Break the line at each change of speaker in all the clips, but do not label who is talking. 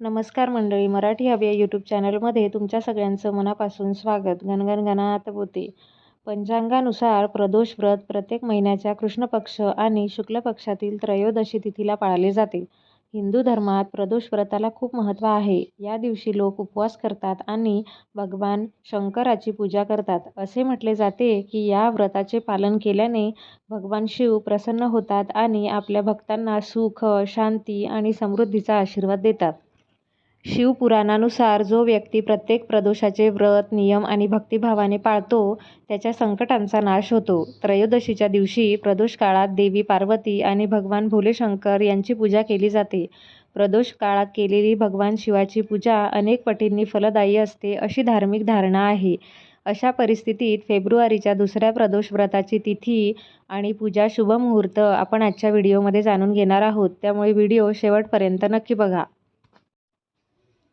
नमस्कार मंडळी मराठी हव्या यूट्यूब चॅनलमध्ये तुमच्या सगळ्यांचं मनापासून स्वागत. गणगणगणात होते. बोते पंचांगानुसार प्रदोष व्रत प्रत्येक महिन्याच्या कृष्ण पक्ष आणि शुक्ल पक्षातील त्रयोदशी तिथीला पाळले जाते. हिंदू धर्मात प्रदोष व्रताला खूप महत्त्व आहे. या दिवशी लोक उपवास करतात आणि भगवान शंकराची पूजा करतात. असे म्हटले जाते की या व्रताचे पालन केल्याने भगवान शिव प्रसन्न होतात आणि आपल्या भक्तांना सुख शांती आणि समृद्धीचा आशीर्वाद देतात. शिवपुराणानुसार जो व्यक्ती प्रत्येक प्रदोषाचे व्रत नियम आणि भक्तिभावाने पाळतो त्याच्या संकटांचा नाश होतो. त्रयोदशीच्या दिवशी प्रदोष काळात देवी पार्वती आणि भगवान भोलेशंकर यांची पूजा केली जाते. प्रदोष काळात केलेली भगवान शिवाची पूजा अनेक पटींनी फलदायी असते अशी धार्मिक धारणा आहे. अशा परिस्थितीत फेब्रुवारीच्या दुसऱ्या प्रदोष व्रताची तिथी आणि पूजा शुभ मुहूर्त आपण आजच्या व्हिडिओमध्ये जाणून घेणार आहोत. त्यामुळे व्हिडिओ शेवटपर्यंत नक्की बघा.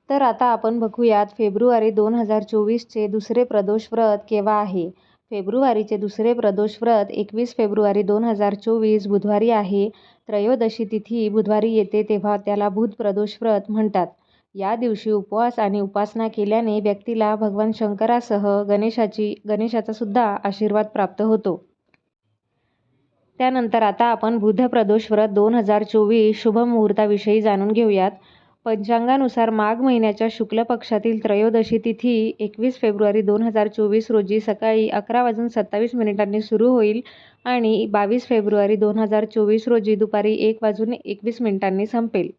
तर आता आपण बघूयात फेब्रुवारी दोन हजार चोवीसचे दुसरे प्रदोष व्रत केव्हा आहे? फेब्रुवारीचे दुसरे प्रदोष व्रत एकवीस फेब्रुवारी दोन हजार चोवीस बुधवारी आहे. त्रयोदशी तिथी बुधवारी येते तेव्हा त्याला बुध प्रदोष व्रत म्हणतात. या दिवशी उपवास आणि उपासना केल्याने व्यक्तीला भगवान शंकरासह गणेशाची गणेशाचा सुद्धा आशीर्वाद प्राप्त होतो. त्यानंतर आता आपण बुध प्रदोष व्रत दोन हजार चोवीस शुभ मुहूर्ताविषयी जाणून घेऊयात. पंचांगानुसार माघ महिन्याच्या शुक्ल पक्षातील त्रयोदशी तिथी एकवीस फेब्रुवारी दोन हजार चोवीस रोजी सकाळी अकरा वाजून सत्तावीस मिनिटांनी सुरू होईल आणि बावीस फेब्रुवारी दोन हजार चोवीस रोजी दुपारी एक वाजून एकवीस मिनिटांनी संपेल.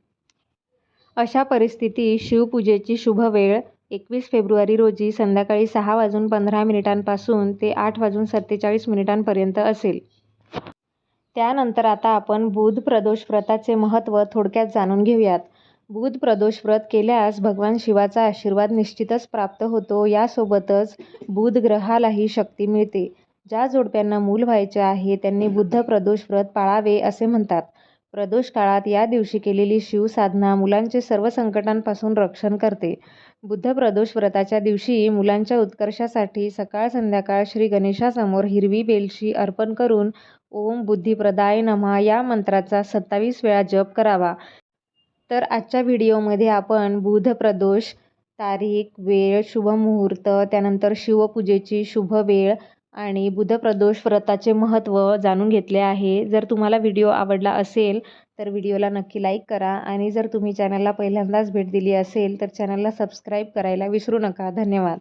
अशा परिस्थितीत शिवपूजेची शुभ वेळ एकवीस फेब्रुवारी रोजी संध्याकाळी सहा वाजून पंधरा मिनिटांपासून ते आठ वाजून सत्तेचाळीस मिनिटांपर्यंत असेल. त्यानंतर आता आपण बुध प्रदोष व्रताचे महत्त्व थोडक्यात जाणून घेऊयात. बुध प्रदोष व्रत केल्यास भगवान शिवाचा आशीर्वाद निश्चितच प्राप्त होतो. यासोबतच बुध ग्रहालाही शक्ती मिळते. ज्या जोडप्यांना मूल व्हायचे आहे त्यांनी बुद्ध प्रदोष व्रत पाळावे असे म्हणतात. प्रदोष काळात या दिवशी केलेली शिवसाधना मुलांचे सर्व संकटांपासून रक्षण करते. बुद्ध प्रदोष व्रताच्या दिवशी मुलांच्या उत्कर्षासाठी सकाळ संध्याकाळ श्री गणेशासमोर हिरवी बेलशी अर्पण करून ओम बुद्धिप्रदाय नमा या मंत्राचा सत्तावीस वेळा जप करावा. तर आजच्या व्हिडिओमध्ये आपण बुध प्रदोष तारीख वेळ शुभ मुहूर्त त्यानंतर शिवपूजेची शुभ वेळ आणि बुध प्रदोष व्रताचे महत्त्व जाणून घेतले आहे. जर तुम्हाला व्हिडिओ आवडला असेल तर व्हिडिओला नक्की लाईक करा आणि जर तुम्ही चॅनलला पहिल्यांदाच भेट दिली असेल तर चॅनलला सबस्क्राईब करायला विसरू नका. धन्यवाद.